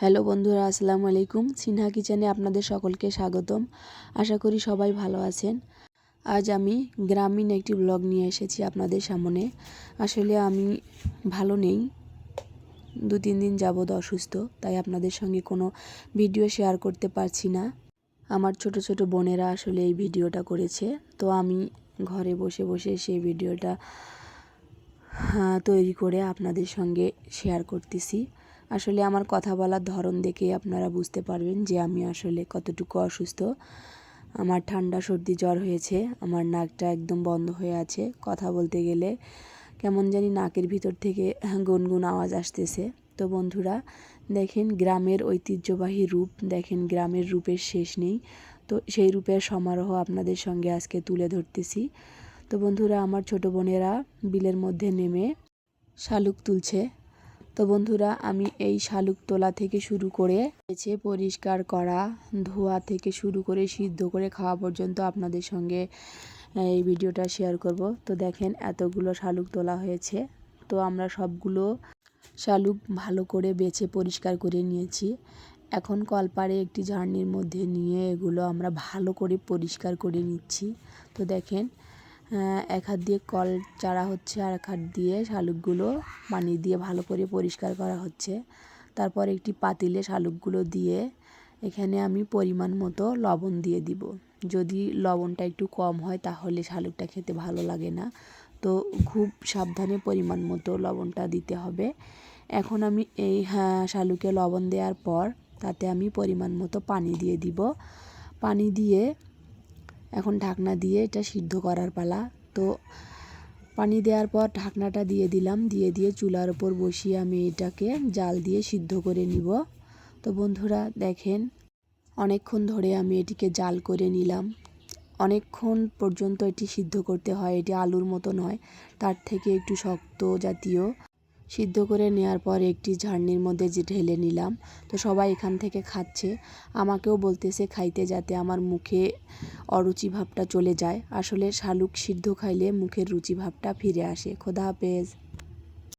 Hello বন্ধুরা, আসসালামু আলাইকুম। সিনহা কিচেনে আপনাদের সকলকে স্বাগতম। আশা করি সবাই ভালো আছেন। আজ আমি গ্রামীণ একটি ব্লগ নিয়ে এসেছি আপনাদের সামনে। আসলে আমি ভালো নেই। দু তিন দিন যাবৎ অসুস্থ, তাই আপনাদের সঙ্গে কোনো ভিডিও শেয়ার করতে পারছি না। আমার ছোট ছোট বোনেরা আসলে এই ভিডিওটা করেছে। তো আমি ঘরে বসে বসে সেই ভিডিওটা তৈরি করে আপনাদের সঙ্গে শেয়ার করতেছি। আসলে আমার কথা বলার ধরন দেখে আপনারা বুঝতে পারবেন যে আমি আসলে কতটুকু অসুস্থ। আমার ঠান্ডা, সর্দি, জ্বর হয়েছে, আমার নাকটা একদম বন্ধ হয়ে আছে। কথা বলতে গেলে কেমন জানি নাকের ভিতর থেকে গুনগুন আওয়াজ আসতেছে। তো বন্ধুরা, দেখেন গ্রামের ঐতিহ্যবাহী রূপ, দেখেন গ্রামের রূপের শেষ নেই। তো সেই রূপের সমারোহ আপনাদের সঙ্গে আজকে তুলে ধরতেছি। তো বন্ধুরা, আমার ছোট বোনেরা বিলের মধ্যে নেমে শালুক তুলছে। তো বন্ধুরা, আমি এই শালুক তোলা থেকে শুরু করে বেছে পরিষ্কার করা, ধোয়া থেকে শুরু করে সিদ্ধ করে খাওয়া পর্যন্ত আপনাদের সঙ্গে এই ভিডিওটা শেয়ার করব। তো দেখেন এতগুলো শালুক তোলা হয়েছে। তো আমরা সবগুলো শালুক ভালো করে বেছে পরিষ্কার করে নিয়েছি। এখন কলপারে একটি ঝাড়নির মধ্যে নিয়ে এগুলো আমরা ভালো করে পরিষ্কার করে নিচ্ছি। তো দেখেন এক হাত দিয়ে কল চারা হচ্ছে আর এক হাত দিয়ে শালুকগুলো পানি দিয়ে ভালো করে পরিষ্কার করা হচ্ছে। তারপর একটি পাতিলে শালুকগুলো দিয়ে এখানে আমি পরিমাণ মতো লবণ দিয়ে দিব। যদি লবণটা একটু কম হয় তাহলে শালুকটা খেতে ভালো লাগে না। তো খুব সাবধানে পরিমাণ মতো লবণটা দিতে হবে। এখন আমি এই হ্যাঁ শালুকে লবণ দেওয়ার পর তাতে আমি পরিমাণ মতো পানি দিয়ে দিব। পানি দিয়ে এখন ঢাকনা দিয়ে এটা সিদ্ধ করার পালা। তো পানি দেওয়ার পর ঢাকনাটা দিয়ে দিলাম, দিয়ে দিয়ে চুলার ওপর বসিয়ে আমি এটাকে জাল দিয়ে সিদ্ধ করে নিব। তো বন্ধুরা, দেখেন, অনেকক্ষণ ধরে আমি এটিকে জাল করে নিলাম। অনেকক্ষণ পর্যন্ত এটি সিদ্ধ করতে হয়, এটি আলুর মতো নয়, তার থেকে একটু শক্ত জাতীয়। সিদ্ধ করে নেওয়ার পর একটি ঝাড়নির মধ্যে যে ঢেলে নিলাম, তো সবাই এখান থেকে খাচ্ছে। আমাকেও বলতেছে খাইতে যাতে আমার মুখে অরুচি ভাবটা চলে যায়। আসলে শালুক সিদ্ধ খাইলে মুখের রুচি ভাবটা ফিরে আসে। খোদা হাফেজ।